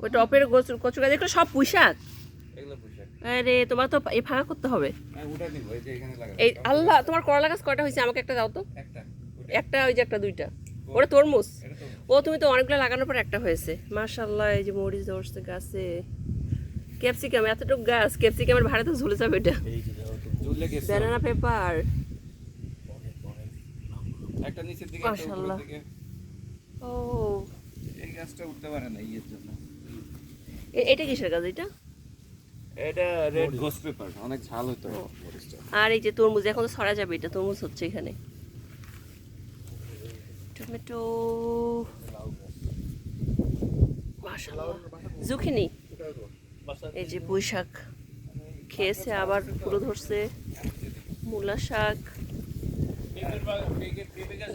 ওই টপের কচু গাছ এগুলো সব পুঁইশাক? আরে তোমার তো এই ফাঁকা করতে হবে। হ্যাঁ এই আল্লাহ তোমার করলা গাছ কয়টা হয়েছে? আমাকে একটা দাও তো। একটা ওই যে একটা দুইটা। ওটা তরমুজ? ও তুমি তো অনেকগুলো লাগানোর পর একটা হয়েছে। মাশাল্লাহ এই যে মরিচ ধরছে গাছে। ক্যাপসিকাম এতটুকু গাছ ক্যাপসিকামের ভাড়া তো ঝুলে যাবে এটা। ব্যানানা পেপার একটা নিচের দিকে ও। এই গাছটা উঠতে পারে না ইয়ের জন্য। এ- এটা কিসের গাছ এটা? এটা রেড ঘোস্ট পেপার। অনেক ঝাল হতো আর এই যে তরমুজ এখন তো ছড়া যাবে এটা তরমুজ হচ্ছে এখানে। টমেটো। জুখিনি। এই যে পুঁই শাক। খেয়েছে আবার পুরো ধরছে। মূলা শাক।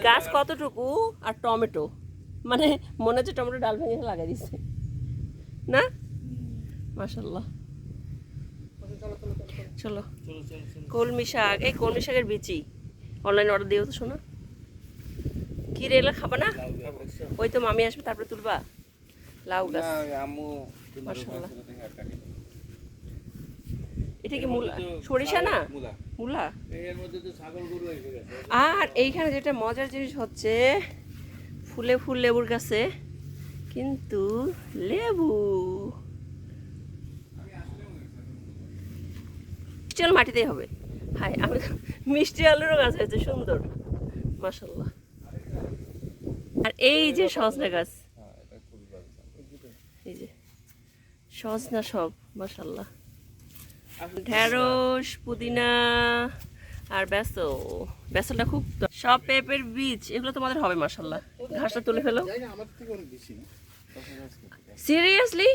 গাছ কতটুকু? আর টমেটো। মানে মনে হচ্ছে টমেটো ডাল ভেঙে লাগাই দিচ্ছে না? মাশাল্লাহ চলো কলমি শাক এই কলমি শাকের বিচি। অনলাইনে অর্ডার দিও তো শোনো। কি রে এগুলো খাবা না? ওই তো মামি আসবে তারপরে তুলবা। লাউ গাছ। এটা কি মূলা? সরিষা না? মূলা। মূলা? এর মধ্যে তো ছাগল গরু এসে গেছে। আর এইখানে যেটা মজার জিনিস হচ্ছে ফুলে ফুল লেবুর গাছে কিন্তু লেবু। মিষ্টি আলু মাটিতেই হবে। হাই আমি মিষ্টি আলুরও গাছ হয়েছে সুন্দর। মাসাল্লাহ আর এই যে সজনা গাছ। এই যে সজনা সব মাসাল্লাহ ঢেঁড়স পুদিনা আর বেসো বেসনটা খুব সব পেঁপের বীজ এগুলো তোমাদের হবে মাসাল্লাহ ঘাসটা তুলে ফেলো। সিরিয়াসলি?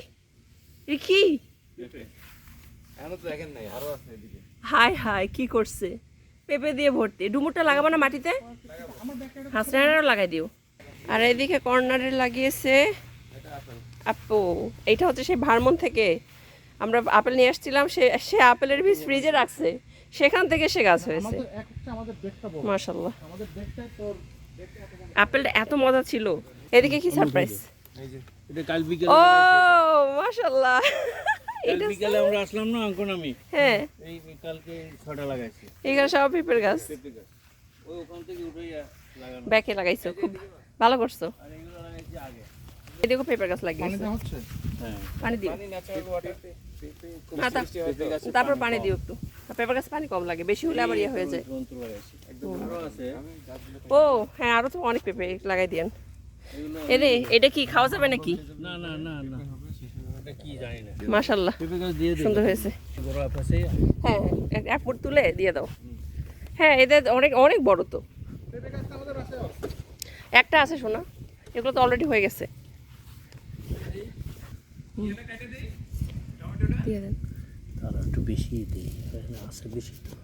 কি? হাই হাই কি করছে? পেঁপে দিয়ে ভর্তি। ডুমুরটা লাগাবো না মাটিতে? হাঁসড়াও লাগাই দিও। আর এদিকে কর্নারে লাগিয়েছে আপু এইটা হচ্ছে সেই ভারমন থেকে। আমরা আপেল নিয়ে আসছিলাম সে সে আপেলের বীজ ফ্রিজে রাখছে। সেখান থেকে সে গাছ হয়েছে। মাশাল্লাহ আপেলটা এত মজা ছিল। এদিকে কি সারপ্রাইজ এই যে এটা কাল বিকেল ও মাশাল্লাহ কাল এটা বিকালে আমরা আসলাম না অঙ্কন আমি। হ্যাঁ। এই কালকে ছটা লাগাইছি। এখানে সব পেঁপের গাছ। পেঁপে গাছ। ওই ওখান থেকে উঠেই লাগানো। ব্যাকে লাগাইছো খুব ভালো করছ। আর এগুলো লাগাইছি আগে। এদিকে পেঁপের গাছ লাগিয়েছে। হ্যাঁ। পানি দিও। পানি ন্যাচারাল ওয়াটার খুব তা- মিষ্টি তো। তারপর পানি দিও একটু। পেঁপের গাছে পানি কম লাগে বেশি হলে আবার ইয়ে হয়ে যায়। ও। হ্যাঁ আরও তো অনেক পেঁপে লাগাই দিয়েন। এরে এটা কি খাওয়া যাবে নাকি? না না না না। মাশাল্লাহ সুন্দর হয়েছে। হ্যাঁ এক- এক ফুট তুলে দিয়ে দাও। হ্যাঁ এদের অনেক অনেক বড় তো। একটা আছে শোনা এগুলো তো অলরেডি হয়ে গেছে। দিয়ে দেন। তাহলে একটু বেশি দিই। আছে বেশি তো।